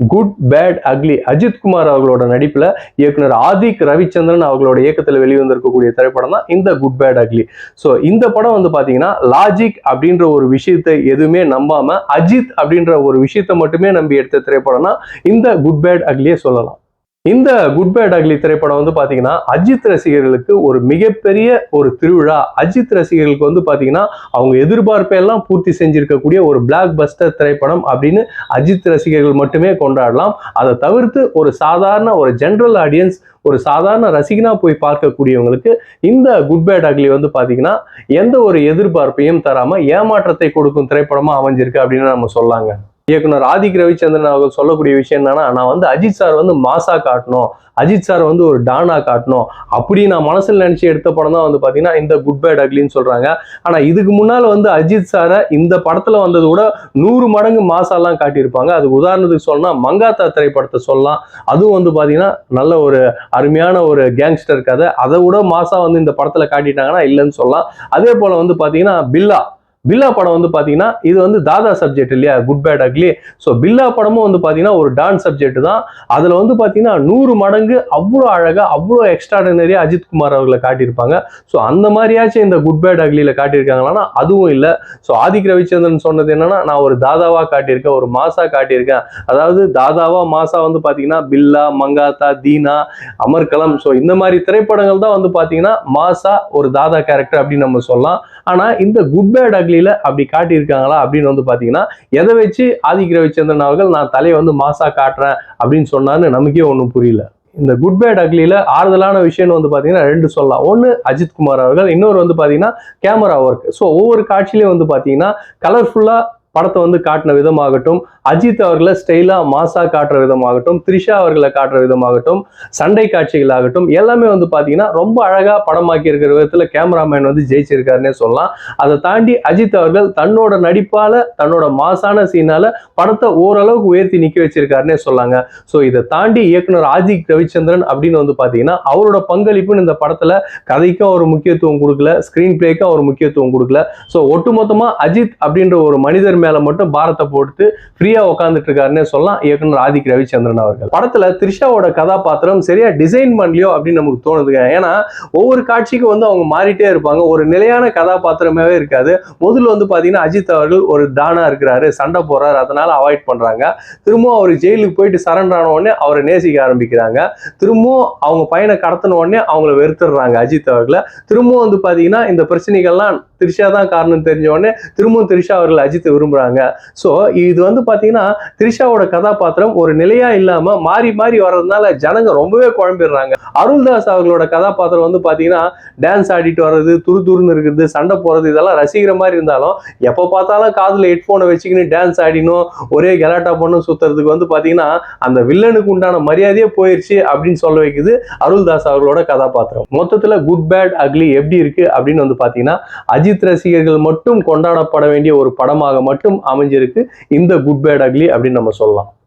Good bad ugly Ajith Kumar அவர்களோட நடிப்புல இயக்குனர் ஆதிக் ரவிச்சந்திரன் அவர்களோட இயக்கத்தில் வெளிவந்திருக்கக்கூடிய திரைப்படம் தான் இந்த குட் பேட் அக்லி ஸோ இந்த படம் வந்து பாத்தீங்கன்னா லாஜிக் அப்படின்ற ஒரு விஷயத்தை எதுவுமே நம்பாம அஜித் அப்படின்ற ஒரு விஷயத்தை மட்டுமே நம்பி எடுத்த திரைப்படம்னா இந்த குட் பேட் அக்லியே சொல்லலாம். இந்த குட் பேட் அக்லி திரைப்படம் வந்து பார்த்தீங்கன்னா அஜித் ரசிகர்களுக்கு ஒரு மிகப்பெரிய ஒரு திருவிழா. அஜித் ரசிகர்களுக்கு வந்து பார்த்தீங்கன்னா அவங்க எதிர்பார்ப்பை எல்லாம் பூர்த்தி செஞ்சிருக்கக்கூடிய ஒரு பிளாக் பஸ்டர் திரைப்படம் அப்படின்னு அஜித் ரசிகர்கள் மட்டுமே கொண்டாடலாம். அதை தவிர்த்து ஒரு சாதாரண ஒரு ஜென்ரல் ஆடியன்ஸ் ஒரு சாதாரண ரசிகனா போய் பார்க்கக்கூடியவங்களுக்கு இந்த குட் பேட் அக்லி வந்து பார்த்தீங்கன்னா எந்த ஒரு எதிர்பார்ப்பையும் தராமல் ஏமாற்றத்தை கொடுக்கும் திரைப்படமாக அமைஞ்சிருக்கு அப்படின்னு நம்ம சொல்லாங்க. இயக்குனர் ஆதிக் ரவிச்சந்திரன் அவர்கள் சொல்லக்கூடிய விஷயம் என்னன்னா நான் வந்து அஜித் சார் வந்து மாசா காட்டணும் அஜித் சார் வந்து ஒரு டானா காட்டணும் அப்படி நான் மனசில் நினைச்சு எடுத்த படம் தான் வந்து பார்த்தீங்கன்னா இந்த குட் பேட் அக்லின்னு சொல்றாங்க. ஆனா இதுக்கு முன்னால் வந்து அஜித் சாரை இந்த படத்துல வந்தது கூட நூறு மடங்கு மாசாலாம் காட்டியிருப்பாங்க. அதுக்கு உதாரணத்துக்கு சொல்லணும்னா மங்காத்தா திரைப்படத்தை சொல்லலாம். அதுவும் வந்து பார்த்தீங்கன்னா நல்ல ஒரு அருமையான ஒரு கேங்ஸ்டர் கதை. அதை விட மாசா வந்து இந்த படத்துல காட்டிட்டாங்கன்னா இல்லைன்னு சொல்லலாம். அதே போல வந்து பார்த்தீங்கன்னா பில்லா. பில்லா படம் வந்து பார்த்தீங்கன்னா இது வந்து தாதா சப்ஜெக்ட் இல்லையா? Good bad ugly so Billa படமும் வந்து பார்த்தீங்கன்னா ஒரு டான்ஸ் சப்ஜெக்ட் தான். அதில் வந்து பார்த்தீங்கன்னா நூறு மடங்கு அவ்வளோ அழகாக அவ்வளோ எக்ஸ்ட்ராடினரியாக அஜித் குமார் அவர்களை காட்டியிருப்பாங்க. ஸோ அந்த மாதிரியாச்சும் இந்த குட் பேட் அக்லியில் காட்டியிருக்காங்களான்னா அதுவும் இல்லை. ஸோ ஆதிக் ரவிச்சந்திரன் சொன்னது என்னன்னா நான் ஒரு தாதாவாக காட்டியிருக்கேன் ஒரு மாசா காட்டியிருக்கேன். அதாவது தாதாவா மாசா வந்து பார்த்தீங்கன்னா பில்லா மங்காத்தா தீனா அமர்கலம். ஸோ இந்த மாதிரி திரைப்படங்கள் தான் வந்து பார்த்தீங்கன்னா மாசா ஒரு தாதா கேரக்டர் அப்படின்னு நம்ம சொல்லலாம். ஆனால் இந்த குட் பேட் அக்லி அக்லியில அப்படி காட்டியிருக்காங்களா அப்படின்னு வந்து பாத்தீங்கன்னா எதை வச்சு ஆதிக்க ரவிச்சந்திரன் அவர்கள் நான் தலையை வந்து மாசா காட்டுறேன் அப்படின்னு சொன்னான்னு நமக்கே ஒன்றும் புரியல. இந்த குட் பேட் அக்லியில ஆறுதலான விஷயம்னு வந்து பாத்தீங்கன்னா ரெண்டு சொல்லலாம். ஒன்று அஜித் குமார் அவர்கள் இன்னொரு வந்து பாத்தீங்கன்னா கேமரா ஒர்க் ஸோ ஒவ்வொரு காட்சியிலையும் வந்து பாத்தீங்கன்னா கலர்ஃபுல்லா படத்தை வந்து காட்டின விதமாகட்டும் அஜித் அவர்களை ஸ்டைலா மாசாக காட்டுற விதமாகட்டும் த்ரிஷா அவர்களை காட்டுற விதமாகட்டும் சண்டை காட்சிகளாகட்டும் எல்லாமே வந்து பார்த்தீங்கன்னா ரொம்ப அழகாக படமாக்கி இருக்கிற கேமராமேன் வந்து ஜெயிச்சிருக்காருன்னே சொல்லலாம். அதை தாண்டி அஜித் அவர்கள் தன்னோட நடிப்பால் தன்னோட மாசான சீனால படத்தை ஓரளவுக்கு உயர்த்தி நிற்க வச்சிருக்காருன்னே சொல்லாங்க. ஸோ இதை தாண்டி இயக்குனர் ஆதிக் ரவிச்சந்திரன் அப்படின்னு வந்து பார்த்தீங்கன்னா அவரோட பங்களிப்புன்னு இந்த படத்தில் கதைக்கும் ஒரு முக்கியத்துவம் கொடுக்கல ஸ்க்ரீன் பிளேக்கும் ஒரு முக்கியத்துவம் கொடுக்கல. ஸோ ஒட்டுமொத்தமாக அஜித் அப்படின்ற ஒரு மனிதர் மேல மட்டும் பாரத்தை போட்டு ஃப்ரீயா உட்காந்துட்டு இருக்காருன்னு சொல்லலாம். இயக்குனர் ஆதிக் ரவிச்சந்திரன் அவர்கள். படத்துல த்ரிஷாவோட கதாபாத்திரம் சரியா டிசைன் பண்ணலையோ அப்படின்னு நமக்கு தோணுதுங்க ஏன்னா ஒவ்வொரு காட்சிக்கும் வந்து அவங்க மாறிட்டே இருப்பாங்க. ஒரு நிலையான கதாபாத்திரமாவே இருக்காது. முதல்ல வந்து பாத்தீங்கன்னா அஜித் அவர்கள் ஒரு டானா இருக்கிறாரு. சண்டை போறாரு அதனால அவாய்ட் பண்றாங்க. திரும்பவும் அவர் ஜெயிலுக்கு போயிட்டு சரண்டர் ஆன உடனே அவரை நேசிக்க ஆரம்பிக்கிறாங்க. திரும்பவும் அவங்க பையனை கடத்தின உடனே அவங்கள வெறுத்துடுறாங்க அஜித் அவர்களை. திரும்பவும் வந்து பாத்தீங்கன்னா இந்த பிரச்சனைகள்லாம் திரிஷா தான் காரணம் தெரிஞ்ச உடனே திரும்பவும் திரிஷா அவர்கள் அஜித்தை விரும்புகிறாங்க ஸோ இது வந்து பார்த்தீங்கன்னா த்ரிஷாவோட கதாபாத்திரம் ஒரு நிலையா இல்லாம மாறி மாறி வர்றதுனால ஜனங்க ரொம்பவே குழம்பிடுறாங்க. அருள்தாஸ் அவர்களோட கதாபாத்திரம் வந்து பாத்தீங்கன்னா டான்ஸ் ஆடிட்டு வர்றது துரு துருன்னு இருக்கிறது சண்டை போறது இதெல்லாம் ரசிக்கிற மாதிரி இருந்தாலும் எப்போ பார்த்தாலும் காதுல ஹெட்ஃபோனை வச்சுக்கின்னு டான்ஸ் ஆடினும் ஒரே கலாட்டா பொண்ணு சுத்துறதுக்கு வந்து பாத்தீங்கன்னா அந்த வில்லனுக்கு உண்டான மரியாதையே போயிருச்சு அப்படின்னு சொல்ல வைக்குது அருள்தாஸ் அவர்களோட கதாபாத்திரம். மொத்தத்துல குட் பேட் அக்லி எப்படி இருக்கு அப்படின்னு வந்து பாத்தீங்கன்னா அஜித் ரசிகர்கள் மட்டும் கொண்டாடப்பட வேண்டிய ஒரு படமாக மட்டும் மட்டும் அமைஞ்சிருக்கு. இந்த குட் பேட் அக்லி அப்படின்னு நம்ம சொல்லலாம்.